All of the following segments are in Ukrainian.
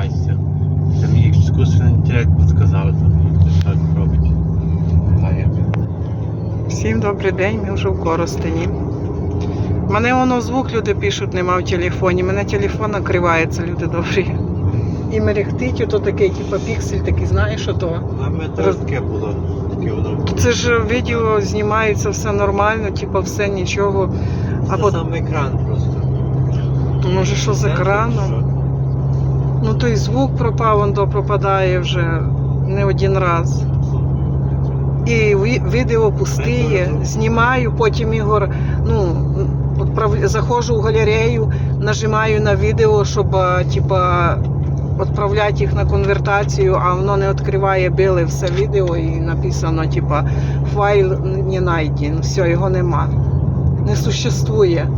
займаєшся. Це мій іскусственний інтелект підказав, то хтось так робить. Всім добрий день, ми вже в Коростені. Мене воно звук люди пишуть, нема в телефоні. Мене телефон накривається, люди добрі. І мерехтить, ото такий, типу піксель, такий, знаєш, ото. А мене теж таке було. Таке воно. Це ж відео знімається все нормально, типу все нічого. Це Або сам екран просто. може що з екраном? Ну той звук пропав, он пропадає вже не один раз. І відео пустиє, знімаю, потім Ігор, ну, заходжу в галерею, нажимаю на відео, щоб типа, відправляти їх на конвертацію, а воно не відкриває біле все відео і написано, типа, файл не знайден, все, його нема. Не существує.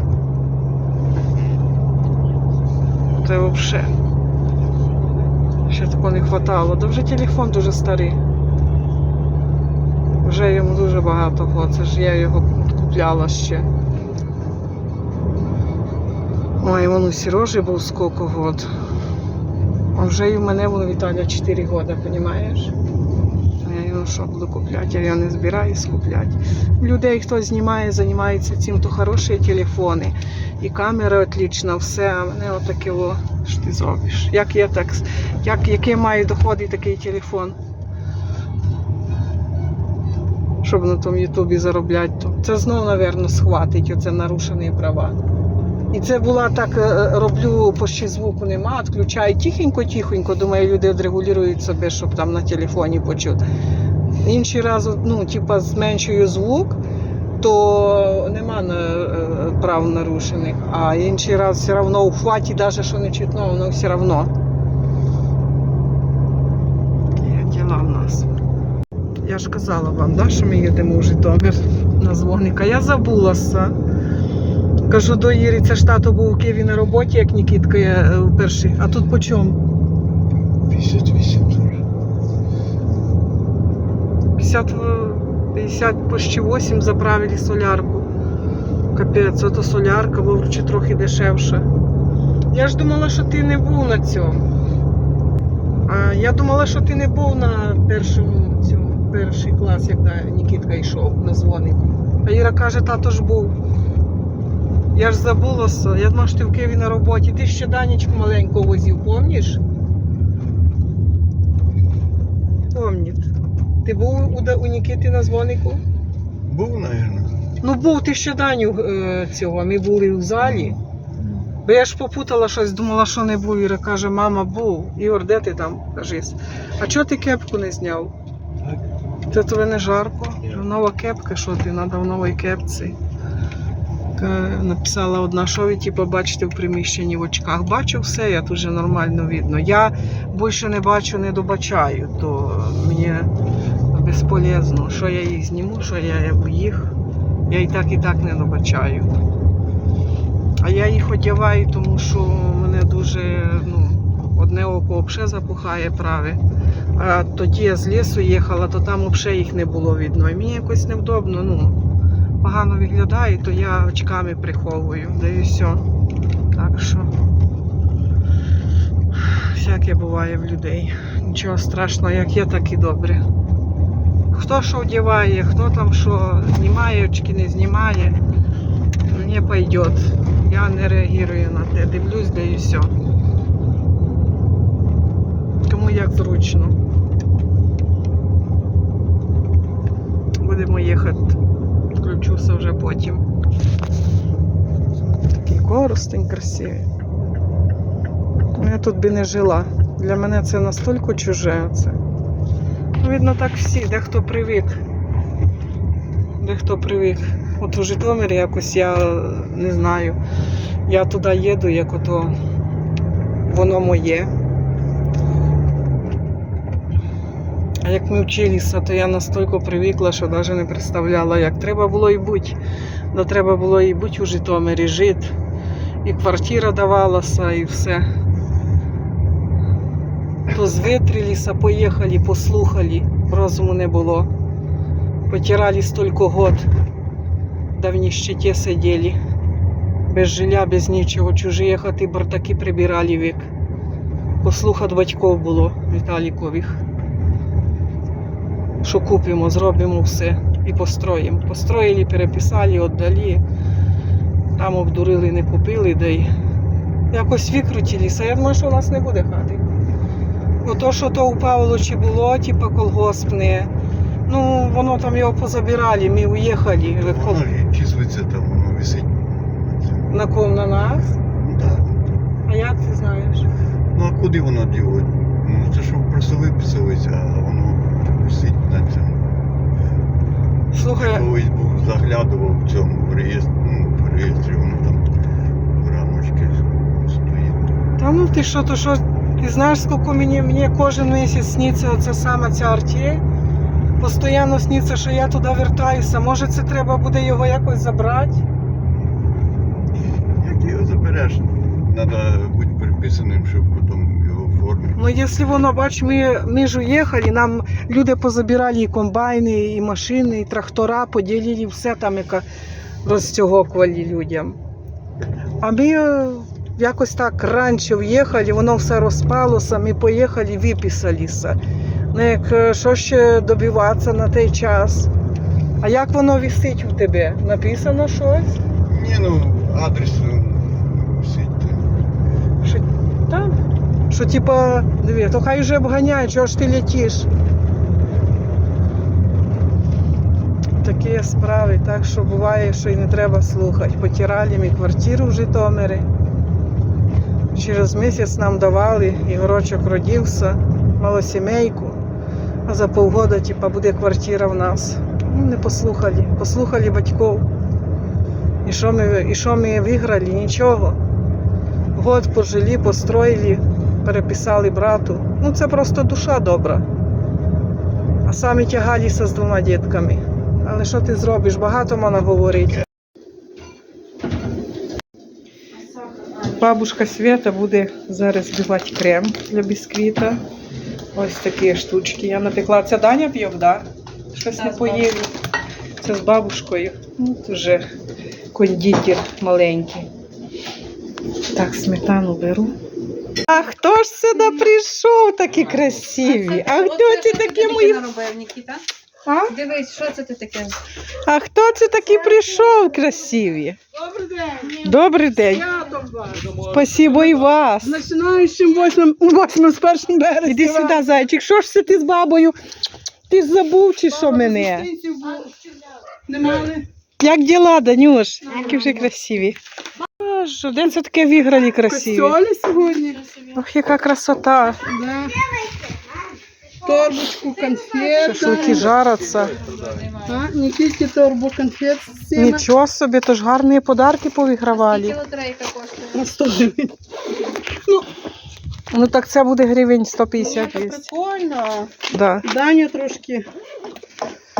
Це взагалі. Ще такого не хватало. Да вже телефон дуже старий. Вже йому дуже багато год. Це ж я його купляла ще. Ой, вон у Сережі був скільки год. А вже і в мене воно Віталя 4 роки, розумієш? Його що буду купляти, я не збираюсь купляти. Людей, хто знімає, займається цим, то хороші телефони. І камера отлічна, все, а мене отаке о, що ти зробиш. Як я так, як, яке маю доходи такий телефон? Щоб на тому Ютубі заробляти, то це знов, напевно, схватить, оце нарушені права. І це була так, е, роблю, почти звуку нема, відключаю тихенько-тихенько, думаю, люди відрегулюють себе, щоб там на телефоні почути. Інший раз, ну, типа, зменшую звук, то нема е, прав нарушених. А інший раз все одно у хваті, навіть що не чутно, воно все одно. Діла в нас. Я ж казала вам, да, що ми їдемо в Житомир на дзвоника. Я забулася. Кажу до Іри, це ж тато був у Києві на роботі, як Нікітка є е, перший. А тут по чому? 58 50, в- 50 почти 8 заправили солярку. Капець, ото солярка, вовручі трохи дешевше. Я ж думала, що ти не був на цьому. А я думала, що ти не був на першому цьому, перший клас, як Нікітка йшов на дзвонику. А Іра каже, тато ж був. Я ж забулася. Я думала, що ти в Києві на роботі. Ти ще Данічку маленьку возив, помніш? Помніт. Ти був у, Нікіти на дзвонику? Був, мабуть. Ну був ти ще Даню е, цього. Ми були в залі. Бо я ж попутала щось, думала, що не був. Іра каже, мама був. Ігор, де ти там? Кажись. А чого ти кепку не зняв? Це тобі не жарко? Нова кепка, що ти? Треба в новій кепці. Ка- Написала одна, що ви типу, бачите в приміщенні в очках. Бачу все, я тут вже нормально видно. Я більше не бачу, не добачаю, то мені безполезно. Що я їх зніму, що я їх. Я і так, і так не добачаю. А я їх одягаю, тому що мене дуже, ну, одне око взагалі запухає праве. А тоді я з лісу їхала, то там взагалі їх не було видно. І мені якось невдобно, ну, погано виглядає, то я очками приховую, да і. Так що всяке буває в людей. Нічого страшного, як є, так і добре. Хто що вдіває, хто там що знімає очки, не знімає, мені пойдет. Я не реагую на те, дивлюсь, да і все. Кому як зручно. Будемо їхати. Включуся вже потім. Такий коростень красивий. Ну, Я тут би не жила. Для мене це настільки чуже. Це. Ну, видно, так всі, дехто привик. Дехто привик. От у Житомирі якось я не знаю. Я туди їду, як ото воно моє. А як ми вчилися, то я настільки привикла, що навіть не представляла, як треба було і бути. Да треба було і бути у Житомирі, жити. І квартира давалася, і все. То звитрилися, поїхали, послухали, розуму не було. Потирали столько год, да в нищете сидели. Без жилья, без нічого. Чужі хати бартаки прибирали вік. послухати батьків було Віталікових. Що купимо, зробимо все і построїмо. Построїли, переписали, віддали. Там обдурили, не купили, да й якось викрутилися. Я думаю, що у нас не буде хати. Ото, що то у Павловичі було, типа колгоспне, ну воно там його позабирали, ми уїхали. Воно ж числиться там, воно висить. на. Ком на нас? Ну так. А як ти знаєш? Ну а куди воно діло? Ну це що просто виписалося, а воно на цьому. Слухай, Колись був заглядував в цьому в реєстрі, ну, в реєстрі воно там в рамочці стоїть. Та ну ти що, то що, ти знаєш, скільки мені, мені кожен місяць сніться оця сама ця артія? Постоянно сніться, що я туди вертаюся. Може це треба буде його якось забрати? Як ти його забереш? Треба бути приписаним, щоб потім його оформити. Ну, якщо воно, бач, ми, ми ж уїхали, нам люди позабирали і комбайни, і машини, і трактора, поділили все там, яке розтягокували людям. А ми е, якось так раніше в'їхали, воно все розпалося, ми поїхали, виписалися. Ну, як е, що ще добиватися на той час? А як воно висить у тебе? Написано щось? Ні, ну адрес ну, висить. Що, та, що типа, диви, то хай вже обганяє, чого ж ти летиш. Такі справи, так що буває, що і не треба слухати. Потирали ми квартиру в Житомирі. Через місяць нам давали, Ігорочок родився, малосімейку, а за півгода типа, буде квартира в нас. Ну, не послухали, послухали батьків. І що ми, і що ми виграли? Нічого. Год пожили, построїли, переписали брату. Ну це просто душа добра. А самі тягалися з двома дітками. Але що ти зробиш? Багато можна говорити. Бабушка Свята буде зараз збивати крем для бісквіта. Ось такі штучки. Я напекла. Це Даня п'є, да? Щось Да, не з поїли. Це з бабушкою. Ну, це вже кондитер маленький. Так, сметану беру. А хто ж сюди прийшов такі красиві? А хто це такі мої? А? Дивись, що це ти таке? а хто це такі прийшов красиві? Добрий день. Добрий день. Спасибо і вас. Починаючим 8, 8 з 1 березня. Іди сюди, зайчик. Що ж це ти з бабою? Ти ж забув чи що мене? Гостинців було. Не мали? Як діла, Данюш? Які вже красиві. Боже, День це таке вигралі красиві. Костьолі сьогодні. Ох, яка красота. Да. Торбочку конфет. Шашлики жаряться. А, Нікіті торбу конфет. Нічого собі, то ж гарні подарки повигравали. Лотерейка коштує? На 100 гривень. Ну так це буде гривень 150 Як є. Прикольно. Да. Даня трошки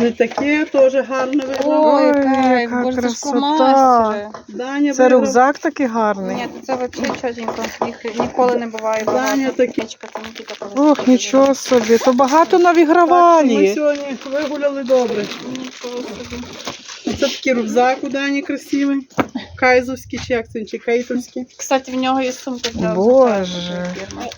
не таке, теж гарно виграв. Ой, Ой, яка боже, красота. фломастери. Даня Це виграв. рюкзак такий гарний. Ні, це взагалі чотенько. Їх ніколи не буває Даня багато. такі. Нічка, це Нікіта повезла. Ох, нічого собі, то багато Так, Ми сьогодні вигуляли добре. Нічого собі. Оце такий рюкзак у Дані красивий. Кайзовський чи як це, чи кайтовський. Кстати, в нього є сумка для Боже. взуття.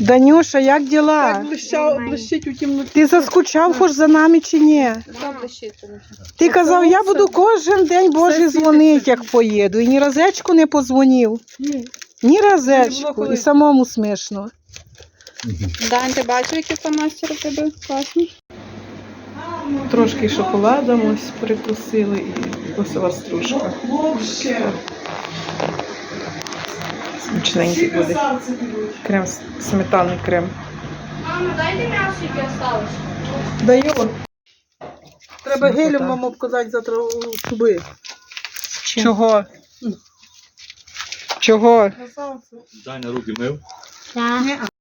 Данюша, як діла? Так блищав, блищить у темноті. Ти заскучав хоч за нами чи ні? Блищить? Ти казав, я буду кожен день Боже дзвонити, як поїду. І ні разечку не подзвонив. Ні. Ні разечку. І самому смішно. Дань, ти бачив, які фломастери в тебе класні? Трошки шоколадом ось прикусили і косова стружка. Смачненький буде. Крем, сметанний крем. Мама, дайте м'ясо, яке осталось. Даю. Треба гелю гелем вам обказати завтра у зуби. Чого? Чого? Даня руки мив. Ні.